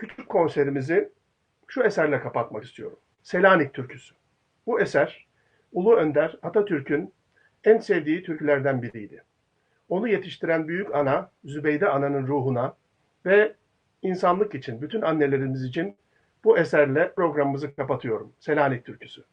küçük konserimizi şu eserle kapatmak istiyorum. Selanik Türküsü. Bu eser Ulu Önder Atatürk'ün en sevdiği türkülerden biriydi. Onu yetiştiren büyük ana Zübeyde Ana'nın ruhuna ve insanlık için, bütün annelerimiz için bu eserle programımızı kapatıyorum. Selanik Türküsü.